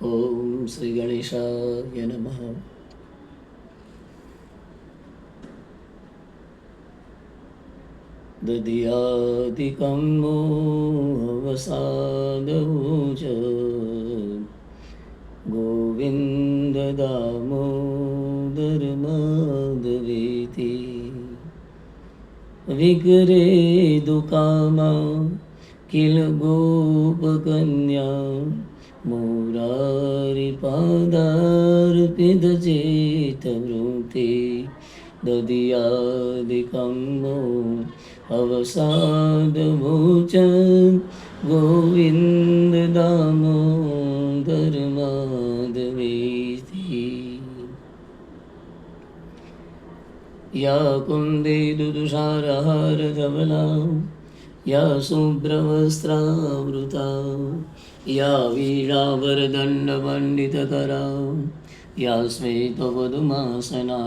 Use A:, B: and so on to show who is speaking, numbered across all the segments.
A: ઓમ શ્રી ગણેશાય નમઃ દદિયાતિકં મોહવસાદવું ચ ગોવિંદ દામોદર માધવીતિ વિગરે દુકામાં કિલ ગોપકન્યા मुरारिपादार्पितचेतवृत्ते ददियादिकं नो अवसादभोचन् गोविन्ददामोदरमाधवेति या कुन्दे दुदुषारहारधवला या शुभ्रवस्त्रावृता या वीणावरदण्डपण्डितकरा या श्वेतवधुमासना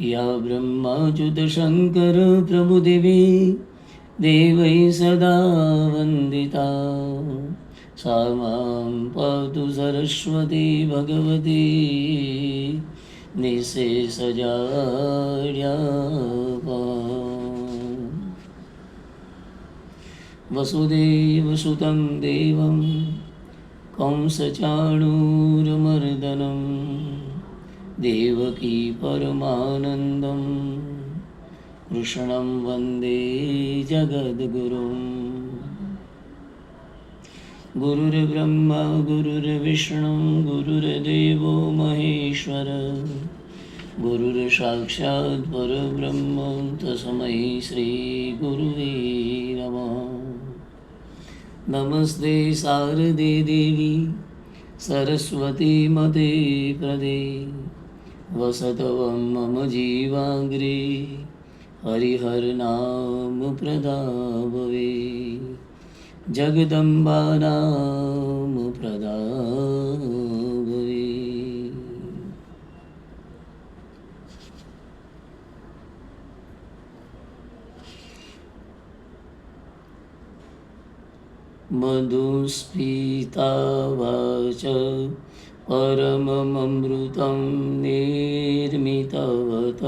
A: या ब्रह्माच्युतशङ्करप्रभुदेवी देवै सदा वन्दिता सा मां पातु सरस्वती भगवती निशेषजाड्यापा वसुदेवसुतं देवं कंसचाणूरमर्दनं देवकी परमानन्दं कृष्णं वन्दे जगद्गुरुम् गुरुर्ब्रह्मा गुरुर्विष्णु गुरुर्देवो महेश्वर गुरुर्साक्षात् परब्रह्म तस्मै श्रीगुरुवे नमः નમસ્તે શારદે દેવી સરસ્વતી મતે પ્રદે વસતવમ મમ જીવાગ્રે હરિહર નામ પ્રદાભવે જગદંબા નામ પ્રદાભવે भवे परममृतं निर्मितवत।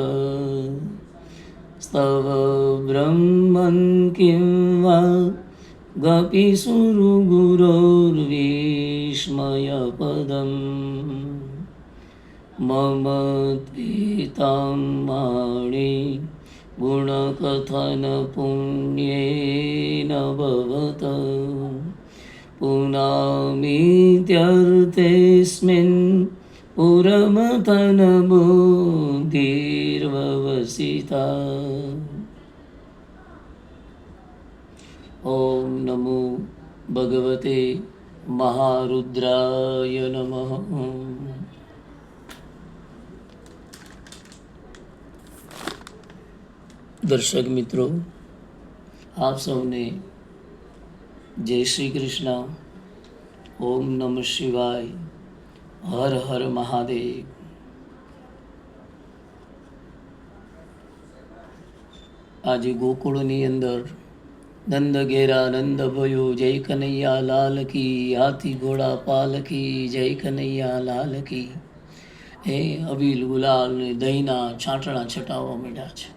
A: स्तव ब्रह्मन् किं वा गपिसुरुगुरोर्विस्मयपदम्। मम त्वेतां माणि गुणकथनपुण्येन भवत पुनामीत्यर्थेऽस्मिन् पुरमथनबुद्धिर्ववसिता ॐ नमो भगवते महारुद्राय नमः દર્શક મિત્રો આપ સૌને જય શ્રી કૃષ્ણ. ઓમ નમઃ શિવાય. હર હર મહાદેવ. આજે ગોકુળની અંદર નંદ ઘેરા નંદ ભયો જય કનૈયા લાલ કી, હાથી ઘોડા પાલકી જય કનૈયા લાલ કી. હે અબીલ ગુલાલ ને દહીંના છાંટણા છટાવવા માંડ્યા છે.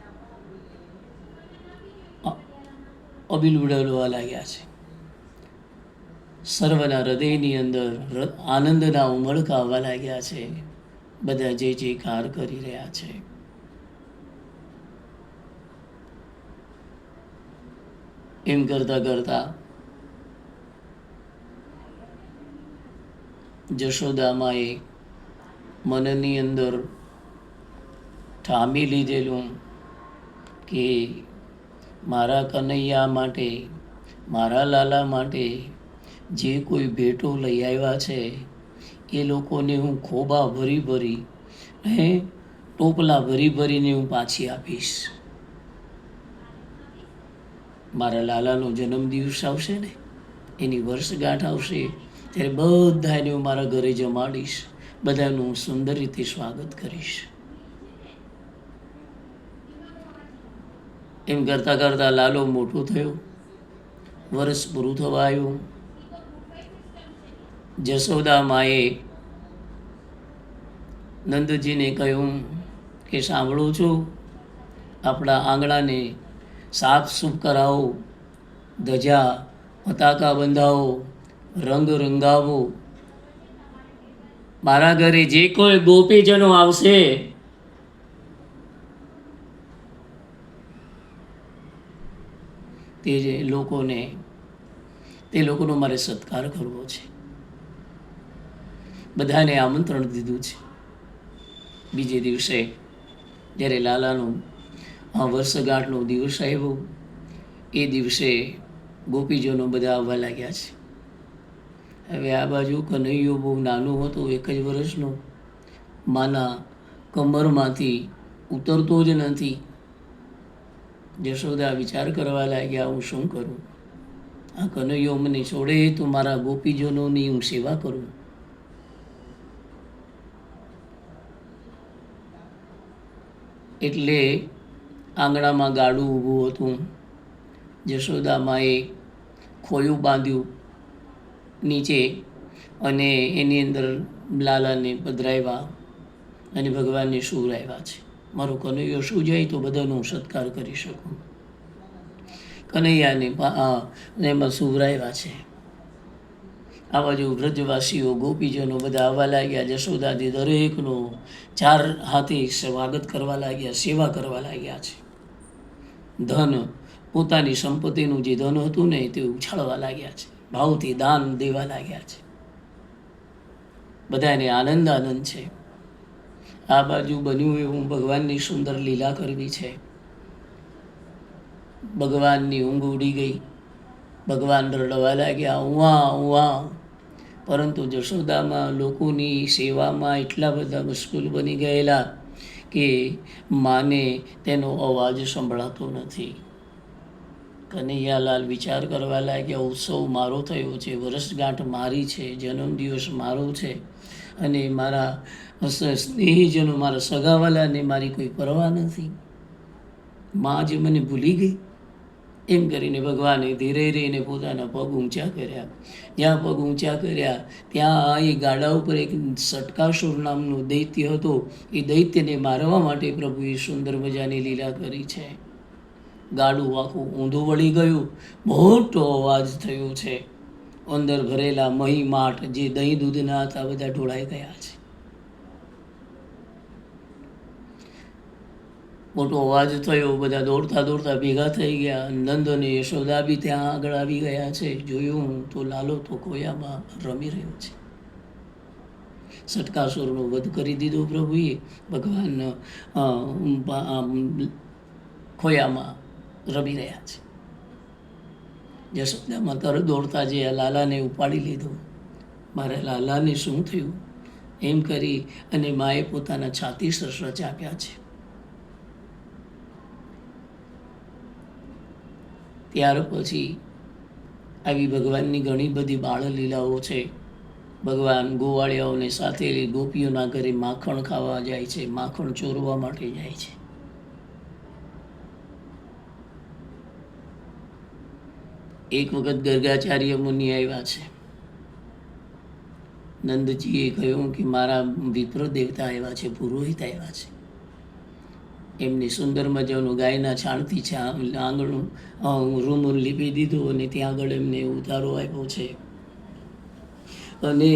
A: અબીલ ઉડાડવા લાગ્યા છે. સર્વના હૃદયની અંદર આનંદના ઉમળકા આવવા લાગ્યા છે. બધા જે જે કાર કરી રહ્યા છે. એમ કરતા કરતા જશોદામાએ મનની અંદર ઠામી લીધેલું કે મારા કનૈયા માટે, મારા લાલા માટે જે કોઈ ભેટો લઈ આવ્યા છે, એ લોકોને હું ખોબા ભરી ભરી હે ટોપલા ભરી ભરીને હું પાછી આપીશ. મારા લાલાનો જન્મદિવસ આવશે ને, એની વર્ષગાંઠ આવશે, ત્યારે બધાને હું મારા ઘરે જમાડીશ, બધાનું હું સુંદર રીતે સ્વાગત કરીશ. એમ કરતાં કરતાં લાલો મોટો થયો, વર્ષ પૂરું થવા આવ્યું. જશોદા માએ નંદજીને કહ્યું કે, સાંભળું છું. આપણા આંગણાને સાફ સૂફ કરાવો. ધજા, પતાકા બંધાવો. રંગ રંગાવો. મારા ઘરે જે કોઈ ગોપીજનો આવશે, તે જે લોકોને, તે લોકોનો મારે સત્કાર કરવો છે. બધાને આમંત્રણ દીધું છે. બીજે દિવસે જ્યારે લાલાનો વર્ષગાંઠનો દિવસ આવ્યો, એ દિવસે ગોપીજનો બધા આવવા લાગ્યા છે. હવે આ બાજુ કનૈયો બહુ નાનો હતો, એક જ વર્ષનો. માના કમરમાંથી ઉતરતો જ નથી. જશોદા વિચાર કરવા લાગ્યા, હું શું કરું? આ કનૈયો મને છોડે તો મારા ગોપીજનોની હું સેવા કરું. એટલે આંગણામાં ગાડું ઊભું હતું. જશોદામાએ ખોયું બાંધ્યું નીચે અને એની અંદર લાલાને પધરાવ્યા અને ભગવાનને સુવરાવ્યા છે. મારો કનૈયો શું જાય તો બધાનો હું સત્કાર કરી શકું. કનૈયાને એમાં સુવરાવ્યા છે. આ બાજુ વ્રજવાસીઓ, ગોપીજનો બધા આવવા લાગ્યા જશોદાથી દરેકનો ચાર હાથે સ્વાગત કરવા લાગ્યા, સેવા કરવા લાગ્યા છે. ધન, પોતાની સંપત્તિનું જે ધન હતું ને તે ઉછાળવા લાગ્યા છે. ભાવથી દાન દેવા લાગ્યા છે. બધાને આનંદ આનંદ છે. આ બાજુ બન્યું એવું ભગવાનની સુંદર લીલા કરવી છે. ભગવાનની ઊંઘ ઉડી ગઈ. ભગવાન રડવા લાગ્યા ઉવા ઉવા પરંતુ જશોદામાં લોકોની સેવામાં એટલા બધા મશગુલ બની ગયેલા કે માને તેનો અવાજ સંભળાતો નથી. કનૈયાલાલ વિચાર કરવા લાગ્યા, ઉત્સવ મારો થયો છે વર્ષગાંઠ મારી છે, જન્મદિવસ મારો છે અને મારા સ્નેહીજનો, મારા સગાવાલાને મારી કોઈ પરવા નથી. મા જે મને ભૂલી ગઈ. એમ કરીને ભગવાને ધીરે રહીને પોતાના પગ ઊંચા કર્યા. જ્યાં પગ ઊંચા કર્યા, ત્યાં એ ગાડા ઉપર એક સટકાસુર નામનો દૈત્ય હતો. એ દૈત્યને મારવા માટે પ્રભુએ સુંદર મજાની લીલા કરી છે. ગાડું આખું ઊંધું વળી ગયું. મોટો અવાજ થયો છે. અંદર ભરેલા મહી માઠ જે દહીં દૂધના હતા, બધા ઢોળાઈ ગયા છે. મોટો અવાજ થયો, બધા દોડતા દોડતા ભેગા થઈ ગયા. નંદ અને યશોદા બી ત્યાં આગળ આવી ગયા છે. જોયું હું તો લાલો તો કોયામાં રમી રહ્યો છે. સટકાસુરનો વધ કરી દીધો પ્રભુએ. ભગવાન ખોયામાં રમી રહ્યા છે. જશોદામાં તરત દોડતા જે લાલાને ઉપાડી લીધો. મારા લાલાને શું થયું? એમ કરી અને માએ પોતાના છાતી સરસ ચાપ્યા છે. ત્યાર પછી આવી ભગવાનની ઘણી બધી બાળલીલાઓ છે. ભગવાન ગોવાળિયાઓને સાથે ગોપીઓના ઘરે માખણ ખાવા જાય છે, માખણ ચોરવા માટે જાય છે. એક વખત ગર્ગાચાર્ય મુનિ આવ્યા છે. નંદજીએ કહ્યું કે મારા વિપ્ર દેવતા આવ્યા છે, પુરોહિત આવ્યા છે. એમની સુંદર મજાનું ગાયના છાણથી છે આંગણું રૂમ લીપી દીધું અને ત્યાં આગળ એમને ઉતારો આપ્યો છે. અને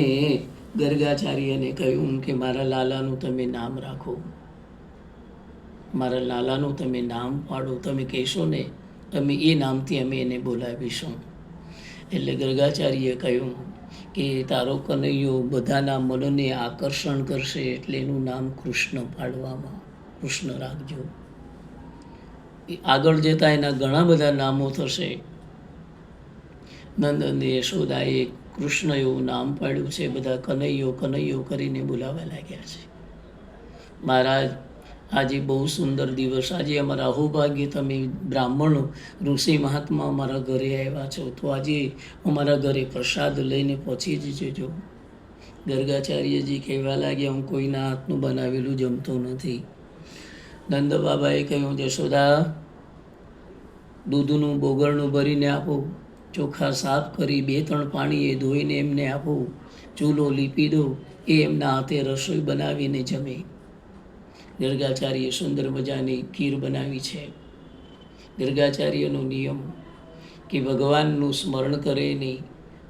A: ગર્ગાચાર્યને કહ્યું કે, મારા લાલાનું તમે નામ રાખો. મારા લાલાનું તમે નામ પાડો. તમે કહેશો ને, અમે એ નામથી અમે એને બોલાવીશું. એટલે ગર્ગાચાર્યએ કહ્યું કે, તારો કનૈયો બધાના મનને આકર્ષણ કરશે એટલે એનું નામ કૃષ્ણ પાડવામાં. કૃષ્ણ રાખજો. એ આગળ જતાં એના ઘણા બધા નામો થશે. નંદ યશોદાએ કૃષ્ણ એવું નામ પાડ્યું છે, બધા કનૈયો કનૈયો કરીને બોલાવા લાગ્યા છે. મહારાજ, આજે બહુ સુંદર દિવસ. આજે અમારા અહોભાગ્ય, તમે બ્રાહ્મણ, ઋષિ મહાત્મા અમારા ઘરે આવ્યા છો. તો આજે અમારા ઘરે પ્રસાદ લઈને પહોંચી જજો. ગર્ગાચાર્યજી કહેવા લાગ્યા, હું કોઈના હાથનું બનાવેલું જમતો નથી. નંદ બાબાએ કહ્યું જશોદા દૂધનું બોગરનું ભરીને આપો, ચોખા સાફ કરી બે ત્રણ પાણીએ ધોઈને એમને આપો, ચૂલો લીપી દો, એ એમના હાથે રસોઈ બનાવીને જમે. ગર્ગાચાર્યે સુંદર મજાની ખીર બનાવી છે. દુર્ગાચાર્યનો નિયમ કે ભગવાનનું સ્મરણ કરે નહીં,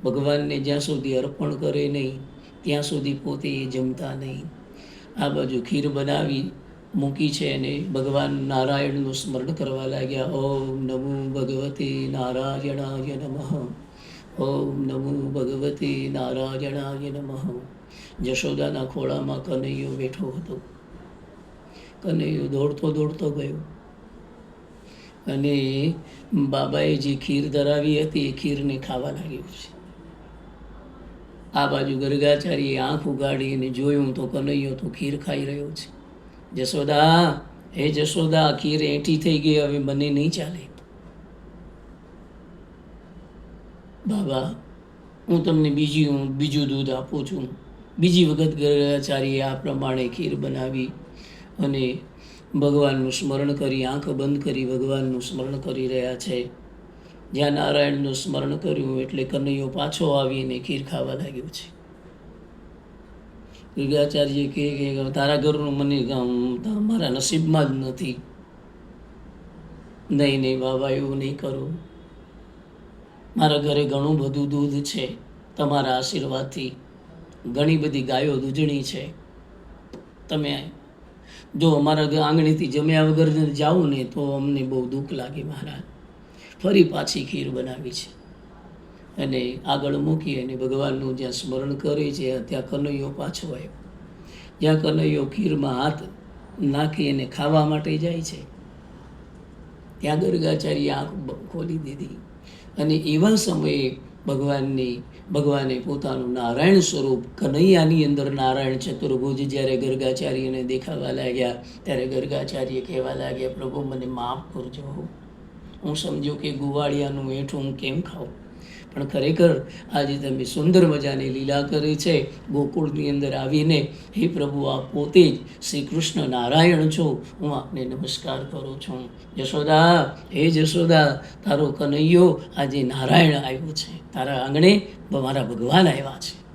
A: ભગવાનને જ્યાં સુધી અર્પણ કરે નહીં, ત્યાં સુધી પોતે એ જમતા નહીં. આ બાજુ ખીર બનાવી મૂકી છે અને ભગવાન નારાયણનું સ્મરણ કરવા લાગ્યા. ઓમ નમો ભગવતી નારાયણાય નમઃ. ઓમ નમો ભગવતી નારાયણાય નમઃ. જશોદાના ખોળામાં કનૈયો બેઠો હતો. કનૈયો દોડતો દોડતો ગયો. અને બાબાએ જે ખીર ધરાવી હતી એ ખીરને ખાવા લાગ્યો છે. આ બાજુ ગરગાચાર્ય આંખ ઉગાડીને જોયું તો કનૈયો તો ખીર ખાઈ રહ્યો છે. જશોદા, હે જશોદા ખીર એઠી થઈ ગઈ, હવે મને નહીં ચાલે. બાબા, હું તમને બીજી હું બીજું દૂધ આપું છું. બીજી વખત ગરગાચાર્યે આ પ્રમાણે ખીર બનાવી અને ભગવાનનું સ્મરણ કરી, આંખ બંધ કરી ભગવાનનું સ્મરણ કરી રહ્યા છે. જ્યાં નારાયણનું સ્મરણ કર્યું, એટલે કનૈયો પાછો આવીને ખીર ખાવા લાગ્યો છે. ગીગાચાર્ય કહે કે તારા ઘરનું મને મારા નસીબમાં જ નથી. નહીં નહીં બાબા, એવું નહીં કરું. મારા ઘરે ઘણું બધું દૂધ છે, તમારા આશીર્વાદથી. ઘણી બધી ગાયો દૂધણી છે. તમે જો અમારા આંગણીથી જમ્યા વગર જાઉં ને તો અમને બહુ દુઃખ લાગે, મહારાજ. ફરી પાછી ખીર બનાવી છે. અને આગળ મૂકી અને ભગવાનનું જ્યાં સ્મરણ કરે છે, ત્યાં કનૈયો પાછો આવ્યો. જ્યાં કનૈયો ખીરમાં હાથ નાખી અને ખાવા માટે જાય છે, ત્યાં ગર્ગાચાર્ય આંખ ખોલી દીધી. અને એવા સમયે ભગવાનની, ભગવાને પોતાનું નારાયણ સ્વરૂપ કનૈયાની અંદર નારાયણ ચતુર્ભુજ જ્યારે ગર્ગાચાર્યને દેખાવા લાગ્યા, ત્યારે ગર્ગાચાર્ય કહેવા લાગ્યા, પ્રભુ, મને માફ કરજો. હું સમજો કે ગુવાળિયાનું મીઠું હું કેમ ખાઉં? પણ ખરેખર આજે તમે સુંદર મજાની લીલા કરી છે. ગોકુળની અંદર આવીને હે પ્રભુ, આ પોતે જ શ્રી કૃષ્ણ નારાયણ છો. હું આપને નમસ્કાર કરું છું. જશોદા, હે જશોદા, તારો કનૈયો આજે નારાયણ આવ્યો છે. તારા આંગણે મારા ભગવાન આવ્યા છે.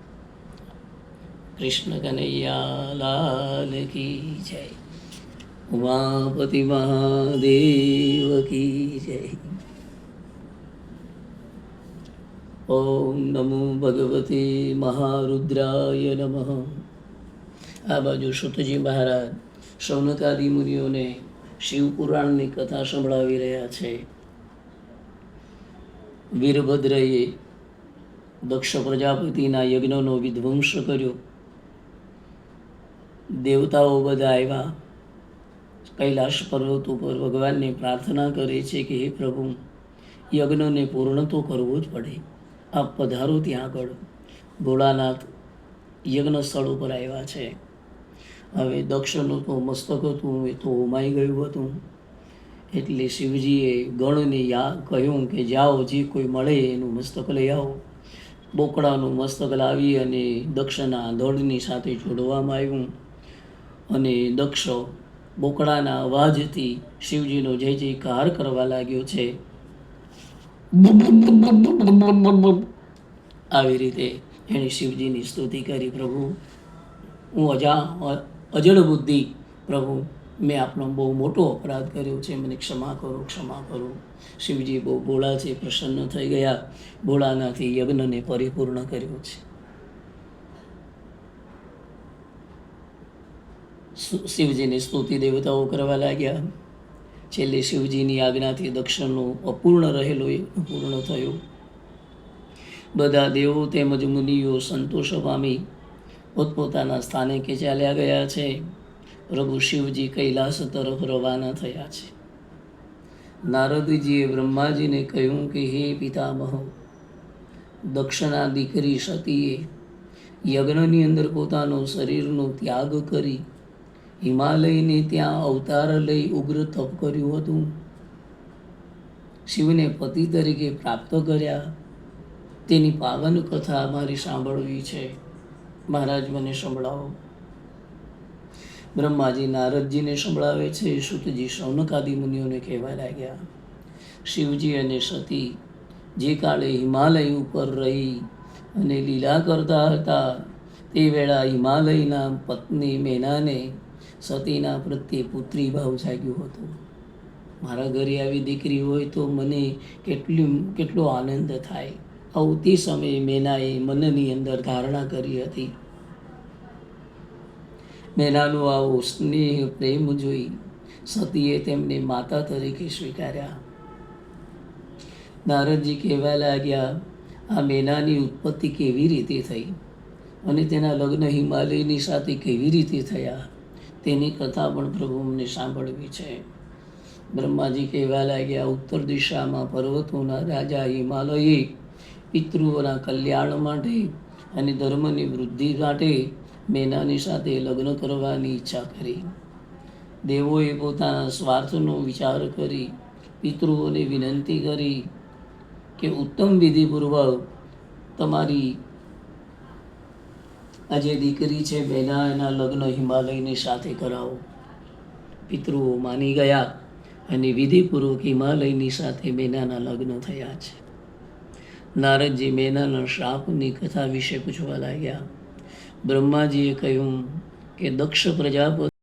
A: કૃષ્ણ કનૈયા, લાલ કી જય. ઉમાપતિ મહાદેવ કી જય. ઓમ નમો ભગવતે મહારુદ્રાય નમઃ. આ બાજુ સુતજી મહારાજ શૌનકાદિ મુનિઓને શિવપુરાણની કથા સંભળાવી રહ્યા છે. વીરભદ્રએ દક્ષ પ્રજાપતિના યજ્ઞનો વિધ્વંસ કર્યો. દેવતાઓ બધા આવ્યા. કૈલાશ પર્વત ઉપર ભગવાનને પ્રાર્થના કરે છે કે હે પ્રભુ, યજ્ઞને પૂર્ણ તો કરવો જ પડે. આપ પધારો ત્યાં આગળ ભોળાનાથ યજ્ઞ સ્થળ ઉપર આવ્યા છે. હવે દક્ષનું તો મસ્તક હતું, એ તો હોમાઈ ગયું હતું. એટલે શિવજીએ ગણને યા કહ્યું કે જાઓ, જે કોઈ મળે એનું મસ્તક લઈ આવો. બોકડાનું મસ્તક લાવી અને દક્ષના ધડની સાથે જોડવામાં આવ્યું. અને દક્ષ બોકડાના અવાજથી શિવજીનો જય જયકાર કરવા લાગ્યો છે. આવી રીતે એણે શિવજીની સ્તુતિ કરી, પ્રભુ, હું અજા, અજળ બુદ્ધિ, પ્રભુ, મેં આપનો બહુ મોટો અપરાધ કર્યો છે, મને ક્ષમા કરો ક્ષમા કરો. શિવજી બહુ ભોળા છે, પ્રસન્ન થઈ ગયા, ભોળાનાથી યજ્ઞને પરિપૂર્ણ કર્યો છે. શિવજીની સ્તુતિ દેવતાઓ કરવા લાગ્યા. છેલ્લે શિવજીની આજ્ઞાથી દક્ષિણનો અપૂર્ણ રહેલો એ પૂર્ણ થયો. બધા દેવો તેમજ મુનિઓ સંતોષ પામી પોતપોતાના સ્થાને કે ચાલ્યા ગયા છે. પ્રભુ શિવજી કૈલાસ તરફ રવાના થયા છે. નારદજીએ બ્રહ્માજીને કહ્યું કે, હે પિતામહ દક્ષના દીકરી સતીએ યજ્ઞની અંદર પોતાનો શરીરનો ત્યાગ કરી હિમાલયને ત્યાં અવતાર લઈ ઉગ્ર તપ કર્યું હતું. શિવને પતિ તરીકે પ્રાપ્ત કર્યા. તેની પાવન કથા મારી સાંભળવી છે. મહારાજ મને સંભળાવો. બ્રહ્માજી નારદજીને સંભળાવે છે. સુતજી શૌનકાદિ મુનિઓને કહેવા લાગ્યા. શિવજી અને સતી જે કાળે હિમાલય ઉપર રહી અને લીલા કરતા હતા, તે વેળા હિમાલયના પત્ની મેનાને સતીના પ્રત્યે પુત્રી ભાવ જાગ્યો હતો. મારા ઘરે આવી દીકરી હોય તો મને કેટલી, કેટલો આનંદ થાય. આવું તે સમયે મેનાએ મનની અંદર ધારણા કરી હતી. મેનાનો આવો સ્નેહ, પ્રેમ જોઈ સતીએ તેમને માતા તરીકે સ્વીકાર્યા. નારદજી કહેવા લાગ્યા, આ મેનાની ઉત્પત્તિ કેવી રીતે થઈ? અને તેના લગ્ન હિમાલયની સાથે કેવી રીતે થયા? તેની કથા પણ પ્રભુ અમને સાંભળવી છે. બ્રહ્માજી કહેવા લાગ્યા, ઉત્તર દિશામાં પર્વતોના રાજા હિમાલયે, પિતૃઓના કલ્યાણ માટે અને ધર્મની વૃદ્ધિ માટે મેનાની સાથે લગ્ન કરવાની ઈચ્છા કરી. દેવોએ પોતાના સ્વાર્થનો વિચાર કરી, પિતૃઓને વિનંતી કરી કે, ઉત્તમ વિધિપૂર્વક તમારી આ જે દીકરી છે, બેના એના લગ્ન હિમાલયની સાથે કરાવો. પિતૃઓ માની ગયા અને વિધિપૂર્વક હિમાલયની સાથે મેનાના લગ્ન થયા છે. નારદજી મેનાના શ્રાપની કથા વિશે પૂછવા લાગ્યા. બ્રહ્માજીએ કહ્યું કે દક્ષ પ્રજાપતિ